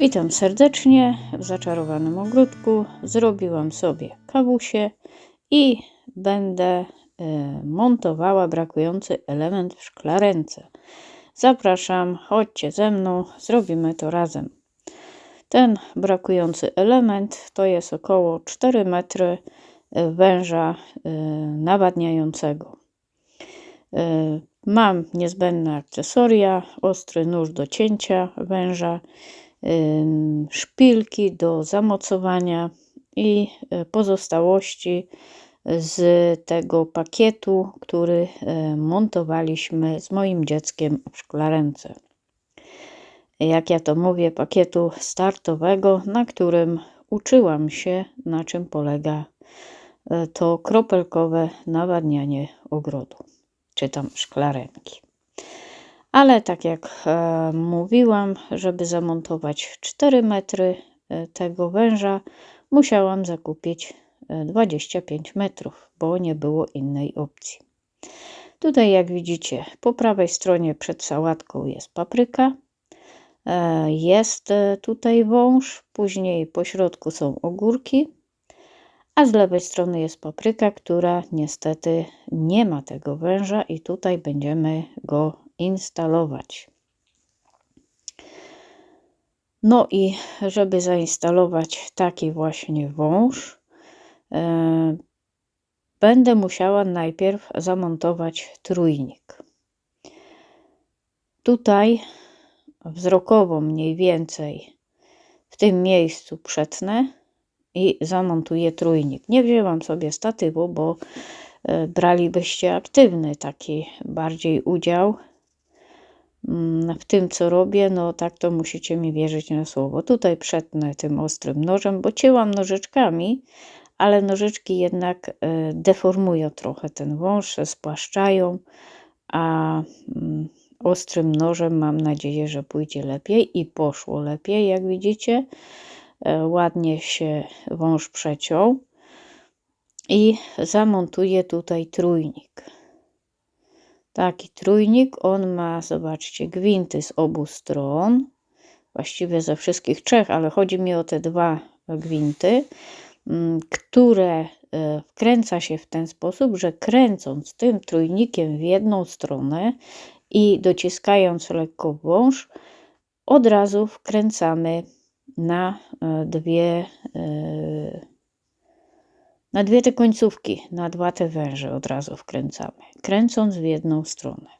Witam serdecznie w zaczarowanym ogródku. Zrobiłam sobie kawusie i będę e, montowała brakujący element w szklarence. Zapraszam, chodźcie ze mną, zrobimy to razem. Ten brakujący element to jest około 4 metry e, węża e, nawadniającego. Mam niezbędne akcesoria, ostry nóż do cięcia węża, szpilki do zamocowania i e, pozostałości z tego pakietu, który e, montowaliśmy z moim dzieckiem w szklarence. Jak ja to mówię, pakietu startowego, na którym uczyłam się, na czym polega e, to kropelkowe nawadnianie ogrodu, czy tam szklarenki. Ale tak jak e, mówiłam, żeby zamontować 4 metry e, tego węża, musiałam zakupić 25 e, metrów, bo nie było innej opcji. Tutaj, jak widzicie, po prawej stronie przed sałatką jest papryka, jest tutaj wąż, później po środku są ogórki, a z lewej strony jest papryka, która niestety nie ma tego węża i tutaj będziemy go instalować. No i żeby zainstalować taki właśnie wąż, e, będę musiała najpierw zamontować trójnik. Tutaj wzrokowo mniej więcej w tym miejscu przetnę i zamontuję trójnik. Nie wzięłam sobie statywu, bo e, bralibyście aktywny taki bardziej udział w tym, co robię, no tak to musicie mi wierzyć na słowo. Tutaj przetnę tym ostrym nożem, bo cięłam nożyczkami, ale nożyczki jednak e, deformują trochę ten wąż, spłaszczają, a mm, ostrym nożem mam nadzieję, że pójdzie lepiej i poszło lepiej, jak widzicie. E, ładnie się wąż przeciął i zamontuję tutaj trójnik taki trójnik. On ma, zobaczcie, gwinty z obu stron, właściwie ze wszystkich trzech, ale chodzi mi o te dwa gwinty, mm, które e, wkręca się w ten sposób, że kręcąc tym trójnikiem w jedną stronę i dociskając lekko wąż, od razu wkręcamy na e, dwie e, na dwie te końcówki, na dwa te węże od razu wkręcamy, kręcąc w jedną stronę.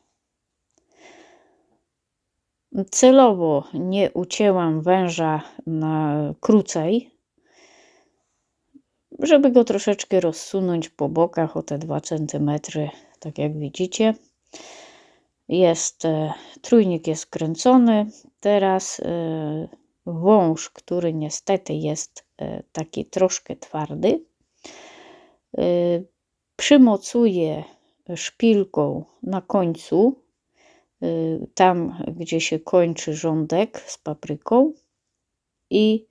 Celowo nie ucięłam węża na krócej, żeby go troszeczkę rozsunąć po bokach o te 2 cm, tak jak widzicie. Jest e, trójnik jest kręcony. Teraz e, wąż, który niestety jest e, taki troszkę twardy, przymocuję szpilką na końcu, y, tam gdzie się kończy rządek z papryką i,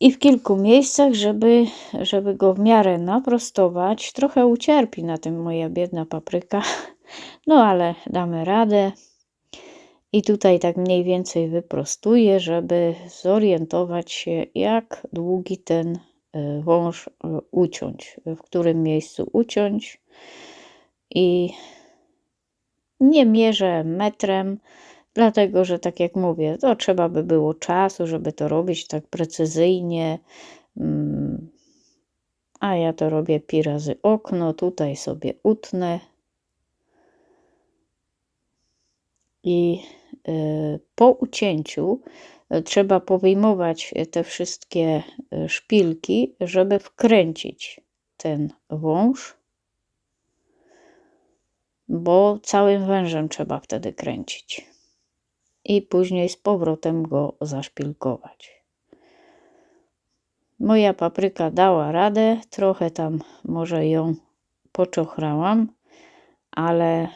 i w kilku miejscach, żeby, żeby go w miarę naprostować. Trochę ucierpi na tym moja biedna papryka, no ale damy radę. I tutaj tak mniej więcej wyprostuję, żeby zorientować się, jak długi ten Y, wąż y, uciąć, w którym miejscu uciąć. I nie mierzę metrem, dlatego że tak jak mówię, to trzeba by było czasu, żeby to robić tak precyzyjnie, mm, a ja to robię pi razy okno, tutaj sobie utnę. I po ucięciu trzeba powyjmować te wszystkie e, szpilki, żeby wkręcić ten wąż, bo całym wężem trzeba wtedy kręcić. I później z powrotem go zaszpilkować. Moja papryka dała radę, trochę tam może ją poczochrałam, ale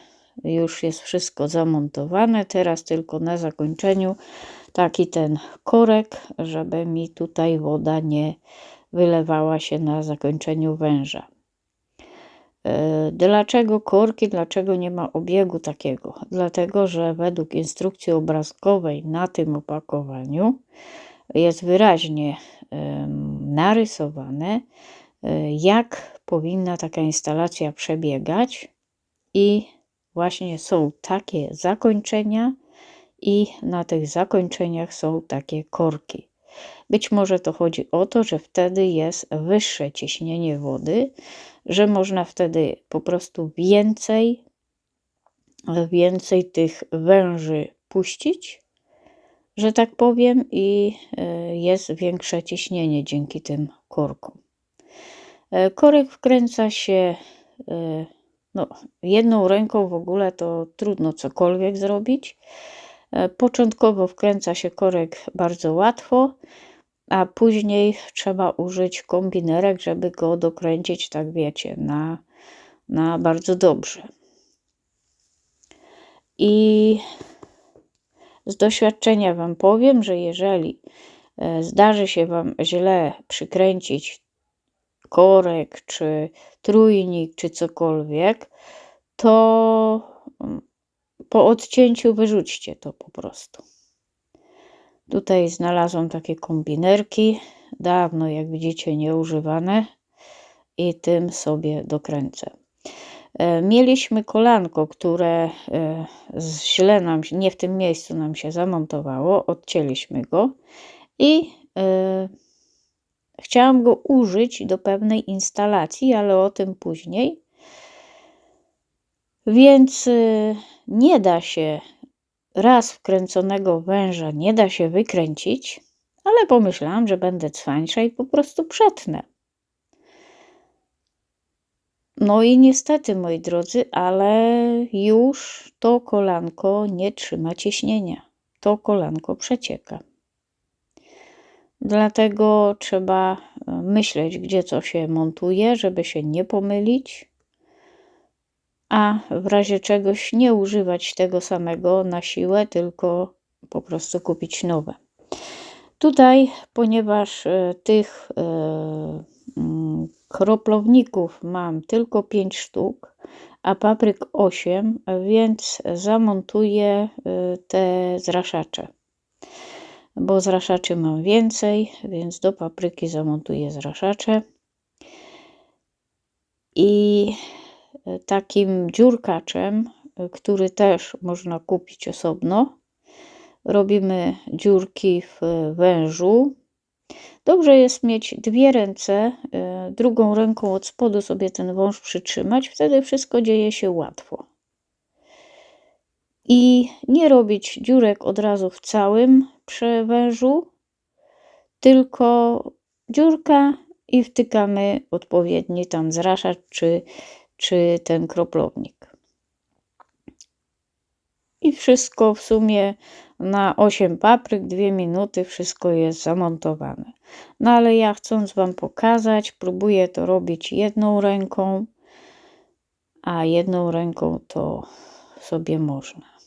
już jest wszystko zamontowane. Teraz tylko na zakończeniu taki ten korek, żeby mi tutaj woda nie wylewała się na zakończeniu węża. E, dlaczego korki, dlaczego nie ma obiegu takiego? Dlatego, że według instrukcji obrazkowej na tym opakowaniu jest wyraźnie narysowane, e, jak powinna taka instalacja przebiegać, i właśnie są takie zakończenia, i na tych zakończeniach są takie korki. Być może to chodzi o to, że wtedy jest wyższe ciśnienie wody, że można wtedy po prostu więcej, więcej tych węży puścić, że tak powiem, i e, jest większe ciśnienie dzięki tym korkom. E, korek wkręca się e, no, jedną ręką w ogóle to trudno cokolwiek zrobić. Początkowo wkręca się korek bardzo łatwo, a później trzeba użyć kombinerek, żeby go dokręcić, tak wiecie, na, na bardzo dobrze. I z doświadczenia Wam powiem, że jeżeli e, zdarzy się Wam źle przykręcić korek, czy trójnik, czy cokolwiek, to mm, po odcięciu wyrzućcie to po prostu. Tutaj znalazłam takie kombinerki, dawno jak widzicie nieużywane i tym sobie dokręcę. E, mieliśmy kolanko, które e, źle nam, nie w tym miejscu nam się zamontowało, odcięliśmy go i e, chciałam go użyć do pewnej instalacji, ale o tym później. Więc nie da się raz wkręconego węża nie da się wykręcić, ale pomyślałam, że będę cwańsza i po prostu przetnę. No i niestety, moi drodzy, ale już to kolanko nie trzyma ciśnienia. To kolanko przecieka. Dlatego trzeba e, myśleć, gdzie co się montuje, żeby się nie pomylić a w razie czegoś nie używać tego samego na siłę, tylko po prostu kupić nowe. Tutaj, ponieważ e, tych e, mm, kroplowników mam tylko 5 sztuk, a papryk 8, więc zamontuję te zraszacze. Bo zraszaczy mam więcej, więc do papryki zamontuję zraszacze. I takim dziurkaczem, który też można kupić osobno. Robimy dziurki w wężu. Dobrze jest mieć dwie ręce, e, drugą ręką od spodu sobie ten wąż przytrzymać, wtedy wszystko dzieje się łatwo. I nie robić dziurek od razu w całym przewężu, tylko dziurka i wtykamy odpowiedni tam zraszacz czy czy ten kroplownik. I wszystko w sumie na 8 papryk, 2 minuty, wszystko jest zamontowane. No ale ja chcąc Wam pokazać, próbuję to robić jedną ręką, a jedną ręką to sobie można.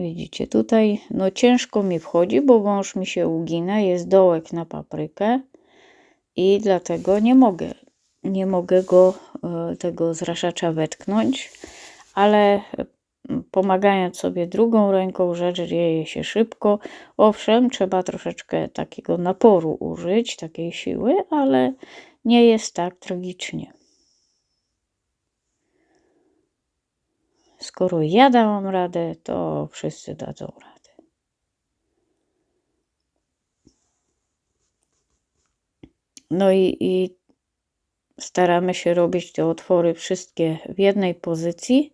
Widzicie, tutaj no ciężko mi wchodzi, bo wąż mi się ugina, jest dołek na paprykę i dlatego nie mogę, nie mogę go, e, tego zraszacza wetknąć, ale pomagając sobie drugą ręką, rzecz dzieje się szybko. Owszem, trzeba troszeczkę takiego naporu użyć, takiej siły, ale nie jest tak tragicznie. Skoro ja dałam radę, to wszyscy dadzą radę. No i, i staramy się robić te otwory wszystkie w jednej pozycji.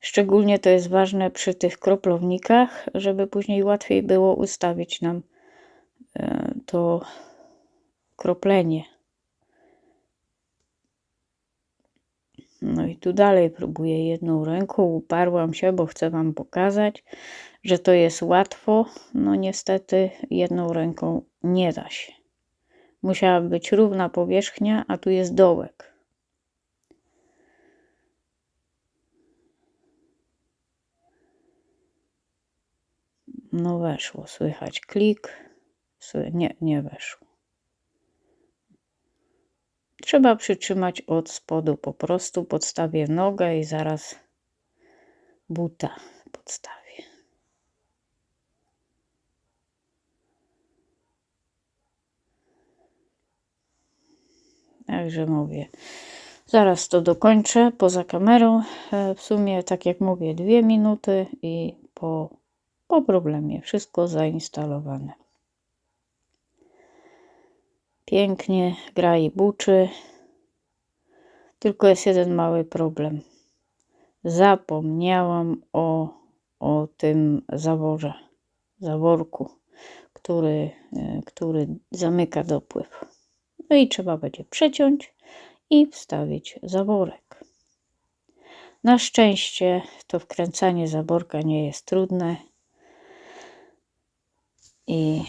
Szczególnie to jest ważne przy tych kroplownikach, żeby później łatwiej było ustawić nam e, to kroplenie. No i tu dalej próbuję jedną ręką, uparłam się, bo chcę Wam pokazać, że to jest łatwo. No niestety jedną ręką nie da się. Musiała być równa powierzchnia, a tu jest dołek. No weszło, słychać klik. Słuchaj, Nie, nie weszło. Trzeba przytrzymać od spodu po prostu. Podstawię nogę i zaraz buta podstawię. Także mówię, zaraz to dokończę poza kamerą. E, W sumie, tak jak mówię, dwie minuty i po, po problemie wszystko zainstalowane. Pięknie gra i buczy. Tylko jest jeden mały problem. Zapomniałam o, o tym zaworze, zaworku, który, e, który zamyka dopływ. No i trzeba będzie przeciąć i wstawić zaworek. Na szczęście to wkręcanie zaworka nie jest trudne i,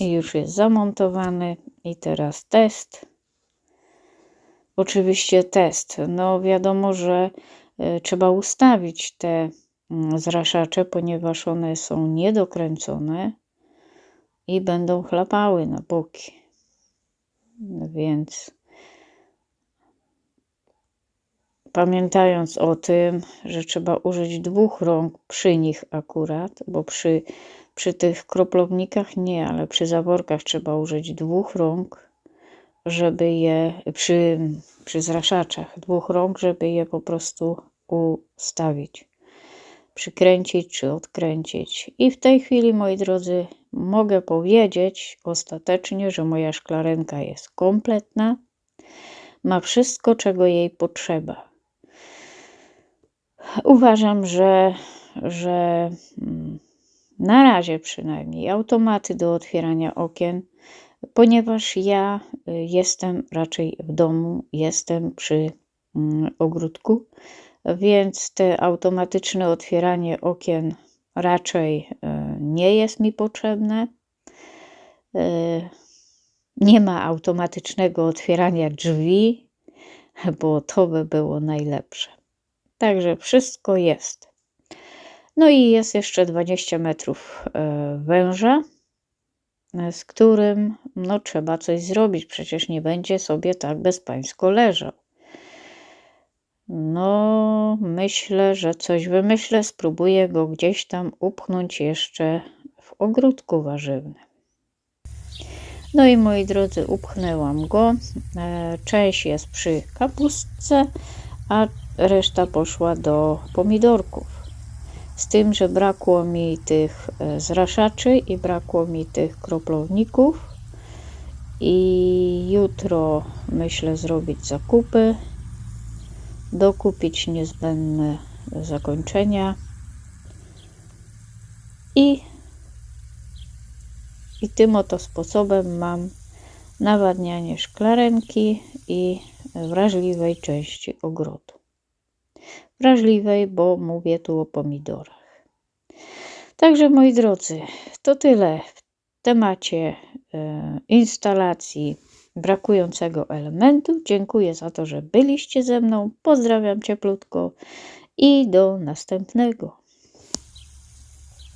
i już jest zamontowany. I teraz test. Oczywiście test. No wiadomo, że y, trzeba ustawić te mm, zraszacze, ponieważ one są niedokręcone i będą chlapały na boki. Więc pamiętając o tym, że trzeba użyć dwóch rąk przy nich akurat, bo przy, przy tych kroplownikach nie, ale przy zaworkach trzeba użyć dwóch rąk, żeby je przy, przy zraszaczach dwóch rąk, żeby je po prostu ustawić, przykręcić czy odkręcić. I w tej chwili, moi drodzy, mogę powiedzieć ostatecznie, że moja szklarenka jest kompletna. Ma wszystko, czego jej potrzeba. Uważam, że, że mm, na razie przynajmniej automaty do otwierania okien, ponieważ ja y, jestem raczej w domu, jestem przy mm, ogródku, więc te automatyczne otwieranie okien raczej y, nie jest mi potrzebne. Y, Nie ma automatycznego otwierania drzwi, bo to by było najlepsze. Także wszystko jest. No i jest jeszcze 20 metrów e, węża, e, z którym no, trzeba coś zrobić. Przecież nie będzie sobie tak bezpańsko leżał. No, myślę, że coś wymyślę. Spróbuję go gdzieś tam upchnąć jeszcze w ogródku warzywnym. No i moi drodzy, upchnęłam go. E, Część jest przy kapustce, a reszta poszła do pomidorków. Z tym, że brakło mi tych e, zraszaczy i brakło mi tych kroplowników. I jutro myślę zrobić zakupy, dokupić niezbędne zakończenia i, i tym oto sposobem mam nawadnianie szklarenki i wrażliwej części ogrodu. Wrażliwej, bo mówię tu o pomidorach. Także moi drodzy, to tyle w temacie e, instalacji brakującego elementu. Dziękuję za to, że byliście ze mną. Pozdrawiam cieplutko i do następnego.